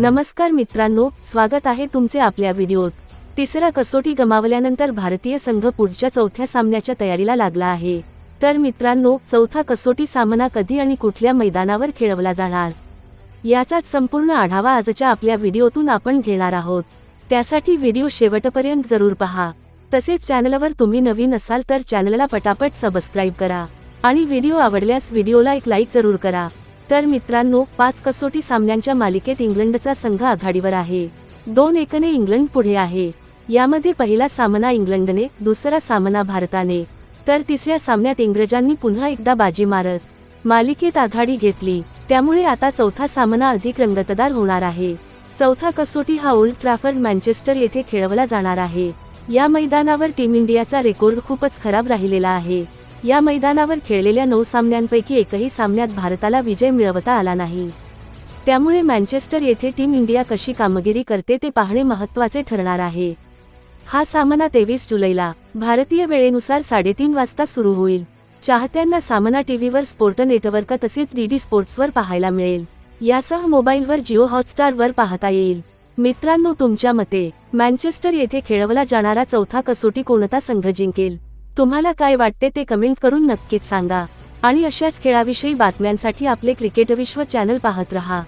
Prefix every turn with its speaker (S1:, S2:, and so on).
S1: नमस्कार मित्रांनो स्वागत आहे तुमचे आपल्या व्हिडिओत. तिसरा कसोटी गमावल्यानंतर भारतीय संघ पुढच्या चौथ्या सामन्याच्या तयारीला लागला आहे. तर मित्रांनो चौथा कसोटी सामना कधी आणि कुठल्या मैदानावर खेळवला जाणार? याचाच संपूर्ण आढावा आजच्या आपल्या व्हिडिओतून आपण घेणार आहोत. त्यासाठी व्हिडिओ शेवटपर्यंत जरूर पहा. तसेच चॅनलवर तुम्ही नवीन असाल तर चॅनलला पटापट सबस्क्राईब करा. आणि व्हिडिओ आवडल्यास व्हिडिओला एक लाईक जरूर करा. तर मित्रांनो पाच कसोटी सामन्यांच्या मालिकेत इंग्लंडचा संघ आघाडीवर आहे. दोन एकने इंग्लंड पुढे आहे. यामध्ये पहिला सामना इंग्लंडने दुसरा सामना भारताने. तर तिसऱ्या सामन्यात इंग्रजांनी पुन्हा एकदा बाजी मारत मालिकेत आघाडी घेतली. त्यामुळे आता चौथा सामना अधिक रंगतदार होणार आहे. चौथा कसोटी हा ओल्ड ट्रॅफर्ड मँचेस्टर येथे खेळवला जाणार आहे. या मैदानावर टीम इंडियाचा रेकॉर्ड खूपच खराब राहिलेला आहे. या मैदानावर खेळलेल्या नऊ सामन्यांपैकी एकही सामन्यात भारताला विजय मिळवता आला नाही. त्यामुळे मँचेस्टर येथे टीम इंडिया कशी कामगिरी करते ते पाहणे महत्त्वाचे ठरणार आहे. हा सामना तेवीस जुलैला भारतीय वेळेनुसार साडेतीन वाजता सुरू होईल. चाहत्यांना सामना टीव्हीवर स्पोर्ट नेटवर्क तसेच डीडी स्पोर्ट्सवर पाहायला मिळेल. यासह मोबाईलवर जिओ हॉटस्टारवर पाहता येईल. मित्रांनो तुमच्या मते मँचेस्टर येथे खेळवला जाणारा चौथा कसोटी कोणता संघ जिंकेल? तुम्हाला काय वाटते ते कमेंट करून नक्कीच सांगा. आणि अशाच खेळाविषयी बातम्यांसाठी आपले क्रिकेट विश्व चॅनल पाहत रहा.